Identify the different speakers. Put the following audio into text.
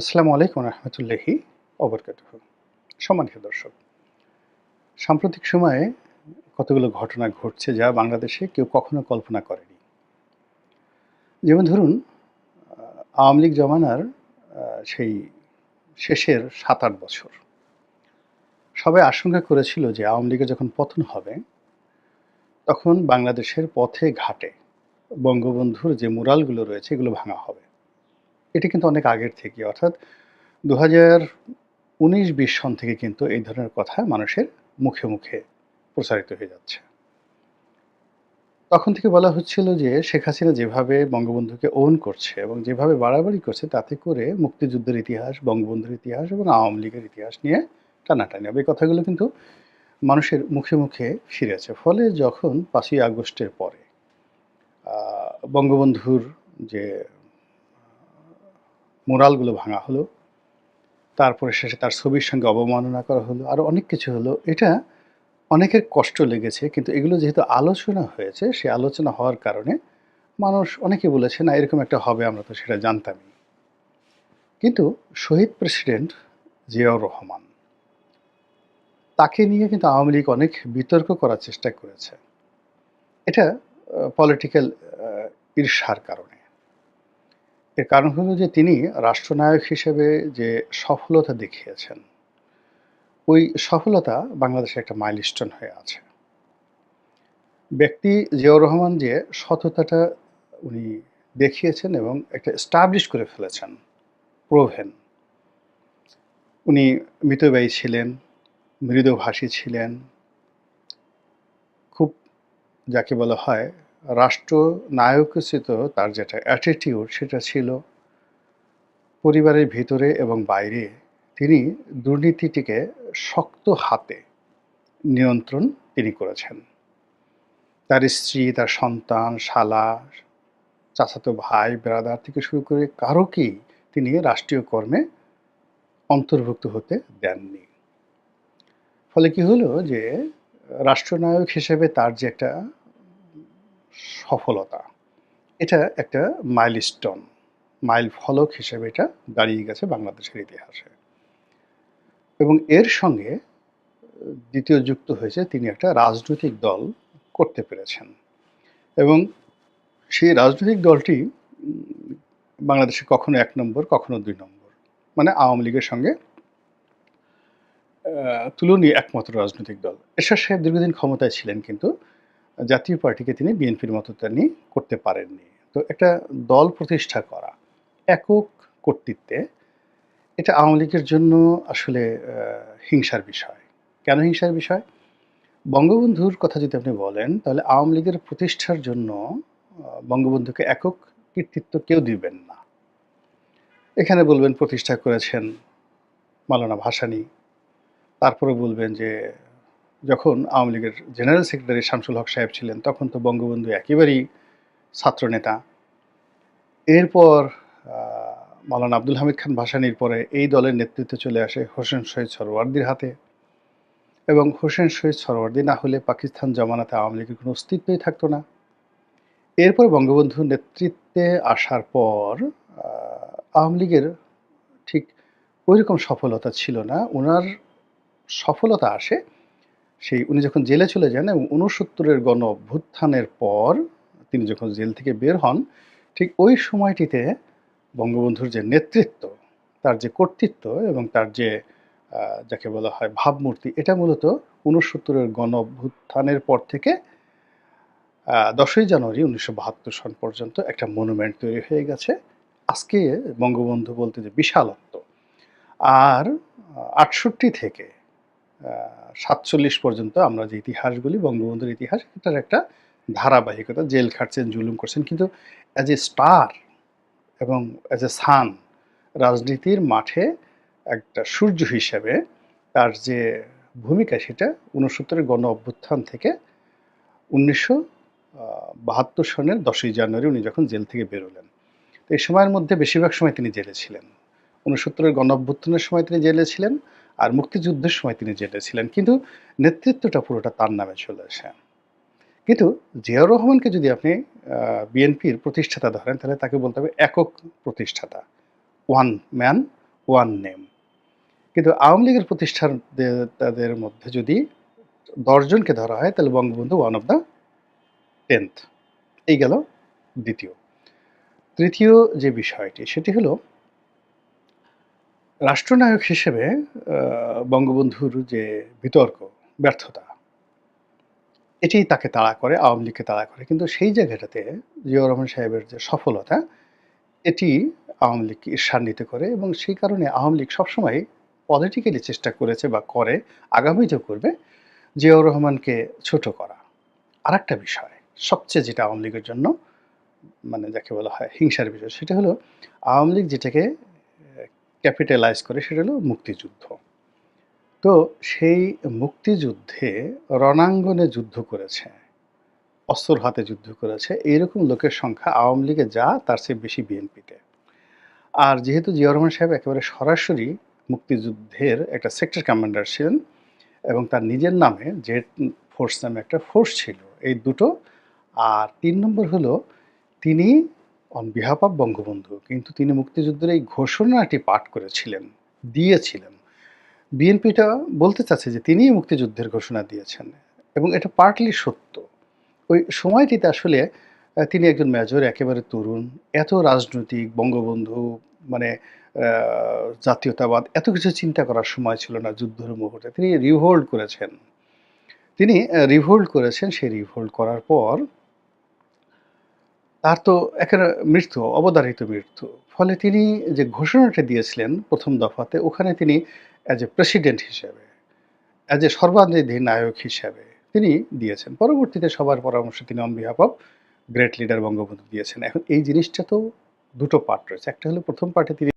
Speaker 1: আসসালামু আলাইকুম রহমতুল্লাহি অবরকাত সম্মানিত দর্শক, সাম্প্রতিক সময়ে কতগুলো ঘটনা ঘটছে যা বাংলাদেশে কেউ কখনো কল্পনা করেনি। যেমন ধরুন আওয়ামী লীগ জমানার সেই শেষের সাত আট বছর। সবাই আশঙ্কা করেছিল যে আওয়ামী লীগের যখন পতন হবে, তখন বাংলাদেশের পথে ঘাটে বঙ্গবন্ধুর যে মুরালগুলো রয়েছে, এগুলো ভাঙা হবে। এটা কিন্তু অনেক আগের থেকে, অর্থাৎ দু হাজার উনিশ বিশ সন থেকে কিন্তু এই ধরনের কথা মানুষের মুখে মুখে প্রচারিত হয়ে যাচ্ছে। তখন থেকে বলা হচ্ছিল যে শেখ হাসিনা যেভাবে বঙ্গবন্ধুকে ওন করছে এবং যেভাবে বাড়াবাড়ি করছে, তাতে করে মুক্তিযুদ্ধের ইতিহাস, বঙ্গবন্ধুর ইতিহাস এবং আওয়ামী লীগের ইতিহাস নিয়ে টানাটানি হবে। এই কথাগুলো কিন্তু মানুষের মুখে মুখে ফিরেছে ফলে যখন পাঁচই আগস্টের পরে বঙ্গবন্ধুর যে মোরালগুলো ভাঙা হলো। তারপরে শেষে তার ছবির সঙ্গে অবমাননা করা হলো। আরও অনেক কিছু হলো। এটা অনেকের কষ্ট লেগেছে, কিন্তু এগুলো যেহেতু আলোচনা হয়েছে, সে আলোচনা হওয়ার কারণে মানুষ অনেকে বলেছে, না, এরকম একটা হবে, আমরা তো সেটা জানতামই। কিন্তু শহীদ প্রেসিডেন্ট জিয়াউর রহমান তাকে নিয়ে কিন্তু আওয়ামী লীগ অনেক বিতর্ক করার চেষ্টা করেছে। এটা পলিটিক্যাল ঈর্ষার কারণে। এর কারণ হলো যে তিনি রাষ্ট্রনায়ক হিসেবে যে সফলতা দেখিয়েছেন, ওই সফলতা বাংলাদেশে একটা মাইলস্টোন হয়ে আছে। ব্যক্তি জিয়াউর রহমান যে সততাটা উনি দেখিয়েছেন এবং একটা স্টাবলিশ করে ফেলেছেন প্রোভেন উনি মিতব্যয়ী ছিলেন, মৃদুভাষী ছিলেন, খুব যাকে বলা হয় রাষ্ট্র নায়কোচিত তার যেটা অ্যাটিটিউড সেটা ছিল পরিবারের ভিতরে এবং বাইরে তিনি দুর্নীতিটিকে শক্ত হাতে নিয়ন্ত্রণ তিনি করেছেন। তার স্ত্রী, তার সন্তান, শালা, চাচাতো ভাই বেড়াদার থেকে শুরু করে কারোকেই তিনি রাষ্ট্রীয় কর্মে অন্তর্ভুক্ত হতে দেননি। ফলে কি হলো যে রাষ্ট্রনায়ক হিসেবে তার যে একটা সফলতা। এটা একটা মাইলস্টোন মাইল ফলক হিসেবে এটা দাঁড়িয়ে গেছে বাংলাদেশের ইতিহাসে। এবং এর সঙ্গে দ্বিতীয় যুক্ত হয়েছে তিনি একটা রাজনৈতিক দল করতে পেরেছেন। এবং সেই রাজনৈতিক দলটি বাংলাদেশে কখনো এক নম্বর, কখনো দুই নম্বর। মানে আওয়ামী লীগের সঙ্গে তুলনীয় একমাত্র রাজনৈতিক দল। এরশাদ সাহেব দীর্ঘদিন ক্ষমতায় ছিলেন কিন্তু জাতীয় পার্টিকে তিনি বিএনপির মতো তিনি করতে পারেননি। তো একটা দল প্রতিষ্ঠা করা একক কর্তৃত্বে, এটা আওয়ামী লীগের জন্য আসলে হিংসার বিষয়। কেন হিংসার বিষয়? বঙ্গবন্ধুর কথা যদি আপনি বলেন, তাহলে আওয়ামী লীগের প্রতিষ্ঠার জন্য বঙ্গবন্ধুকে একক কৃতিত্ব কেউ দিবেন না। এখানে বলবেন প্রতিষ্ঠা করেছেন মালানা ভাসানী। তারপরে বলবেন যে যখন আওয়ামী লীগের জেনারেল সেক্রেটারি শামসুল হক সাহেব ছিলেন তখন তো বঙ্গবন্ধু একেবারেই ছাত্রনেতা। এরপর আহ, মাওলানা আব্দুল হামিদ খান ভাসানির পরে এই দলের নেতৃত্বে চলে আসে হোসেন শহীদ সরওয়ার্দির হাতে। এবং হোসেন শহীদ সরওয়ার্দি না হলে পাকিস্তান জমানাতে আওয়ামী লীগের কোনো অস্তিত্বই থাকতো না। এরপর বঙ্গবন্ধু নেতৃত্বে আসার পর আওয়ামী লীগের ঠিক ওইরকম সফলতা ছিল না। ওনার সফলতা আসে সেই উনি যখন জেলে চলে যান এবং উনসত্তরের গণ অভ্যুত্থানের পর তিনি যখন জেল থেকে বের হন, ঠিক ওই সময়টিতে বঙ্গবন্ধুর যে নেতৃত্ব, তার যে কর্তৃত্ব এবং তার যে যাকে বলা হয় ভাবমূর্তি, এটা মূলত উনসত্তরের গণ অভ্যুত্থানের পর থেকে দশই জানুয়ারি উনিশশো বাহাত্তর সন পর্যন্ত একটা মনুমেন্ট তৈরি হয়ে গেছে। আজকে বঙ্গবন্ধু বলতে যে বিশালত্ব। আর আটষট্টি থেকে সাতচল্লিশ পর্যন্ত আমরা যে ইতিহাসগুলি, বঙ্গবন্ধুর ইতিহাস, এটার একটা ধারাবাহিকতা, জেল খাটছেন, জুলুম করছেন। কিন্তু অ্যাজ এ স্টার এবং অ্যাজ এ সান রাজনীতির মাঠে একটা সূর্য হিসেবে তার যে ভূমিকা, সেটা উনসত্তরের গণ অভ্যুত্থান থেকে উনিশশো বাহাত্তর সনের দশই জানুয়ারি উনি যখন জেল থেকে বেরোলেন। তো এই সময়ের মধ্যে বেশিরভাগ সময় তিনি জেলে ছিলেন। উনসত্তরের গণ অভ্যুত্থানের সময় তিনি জেলে ছিলেন। আর মুক্তিযুদ্ধের সময় তিনি জেলে ছিলেন। কিন্তু নেতৃত্বটা পুরোটা তার নামে চলে আসে। কিন্তু জিয়াউর রহমানকে যদি আপনি বিএনপির প্রতিষ্ঠাতা ধরেন, তাহলে তাকে বলতে হবে একক প্রতিষ্ঠাতা। One man, one name. কিন্তু আওয়ামী লীগের প্রতিষ্ঠান তাদের মধ্যে যদি দশজনকে ধরা হয়, তাহলে Bangabandhu one of the tenth. এই গেল দ্বিতীয়। তৃতীয় যে বিষয়টি, সেটি হলো রাষ্ট্রনায়ক হিসেবে বঙ্গবন্ধুর যে বিতর্ক, ব্যর্থতা, এটি তাকে তাড়া করে, আওয়ামী লীগকে তাড়া করে। কিন্তু সেই জায়গাটাতে জিয়াউর রহমান সাহেবের যে সফলতা, এটি আওয়ামী লীগকে ঈর্ষান্বিত করে এবং সেই কারণে আওয়ামী লীগ সবসময় পলিটিক্যালি চেষ্টা করেছে বা করে, আগামী আগামীতেও করবে, জিয়াউর রহমানকে ছোট করা। আর একটা বিষয়, সবচেয়ে যেটা আওয়ামী লীগের জন্য মানে যাকে বলা হয় হিংসার বিষয়, সেটা হলো আওয়ামী লীগ যেটাকে ক্যাপিটালাইজ করে, সেটা হলো মুক্তিযুদ্ধ। তো সেই মুক্তিযুদ্ধে রণাঙ্গনে যুদ্ধ করেছে, অস্ত্র হাতে যুদ্ধ করেছে, এইরকম লোকের সংখ্যা আওয়ামী লীগে যা, তার চেয়ে বেশি বিএনপিতে। আর যেহেতু জিয়া রহমান সাহেব একেবারে সরাসরি মুক্তিযুদ্ধের একটা সেক্টর কমান্ডার ছিলেন এবং তার নিজের নামে জেড ফোর্স নামে একটা ফোর্স ছিল, এই দুটো। আর তিন নম্বর হলো, তিনি অন বিহাফ অফ বঙ্গবন্ধু, কিন্তু তিনি মুক্তিযুদ্ধের এই ঘোষণাটি পাঠ করেছিলেন, দিয়েছিলেন। বিএনপিটা বলতে চাচ্ছে যে তিনিই মুক্তিযুদ্ধের ঘোষণা দিয়েছেন, এবং এটা পার্টলি সত্য। ওই সময়টিতে আসলে তিনি একজন মেজর একেবারে তরুণ, এত রাজনৈতিক, বঙ্গবন্ধু মানে জাতীয়তাবাদ, এত কিছু চিন্তা করার সময় ছিল না যুদ্ধের মুহূর্তে। তিনি রিভোল্ড করেছেন। তিনি রিভোল্ড করেছেন, সেই রিভোল্ড করার পর তার তো একেবারে মৃত্যু অবদারিত মৃত্যু। ফলে তিনি যে ঘোষণাটা দিয়েছিলেন প্রথম দফাতে, ওখানে তিনি অ্যাজ এ প্রেসিডেন্ট হিসেবে অ্যাজ এ সর্বাধিনায়ক নায়ক হিসেবে তিনি দিয়েছেন। পরবর্তীতে সবার পরামর্শ তিনি on behalf of great leader Bangabandhu দিয়েছেন। এখন এই জিনিসটা তো দুটো পার্ট রয়েছে। একটা হলো প্রথম পার্টে তিনি